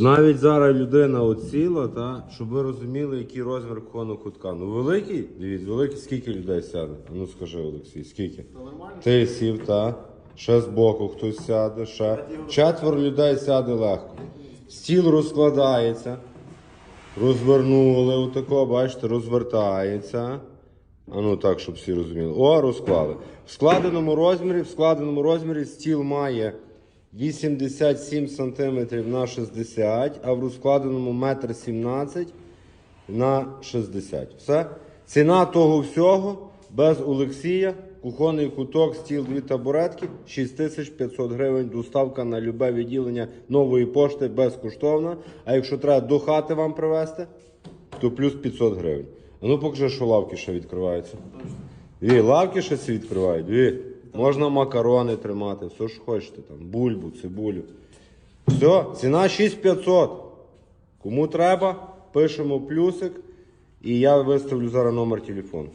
Навіть зараз людина оціла, та, щоб ви розуміли, який розмір кухонного кутка. Ну великий, дивіться, великий, скільки людей сяде? Ну скажи, Олексій, скільки? Ти сів, та. Ще збоку хтось сяде, ще. Четверо людей сяде легко. Стіл розкладається. Розвернули отако, бачите, розвертається. А ну так, щоб всі розуміли. О, розклали. В складеному розмірі, в складеному розмірі стіл має 87 см на 60, а в розкладеному 1,17 м на 60. Все. Ціна того всього без Олексія, кухонний куток, стіл, дві табуретки, 6500 гривень, доставка на любе відділення нової пошти безкоштовна. А якщо треба до хати вам привезти, то плюс 500 гривень. А ну покажи, що лавки ще відкриваються. Дві лавки ще відкривають. Дві. Можна макарони тримати, все що хочете, там, бульбу, цибулю. Все, ціна 6500. Кому треба, пишемо плюсик, і я виставлю зараз номер телефону.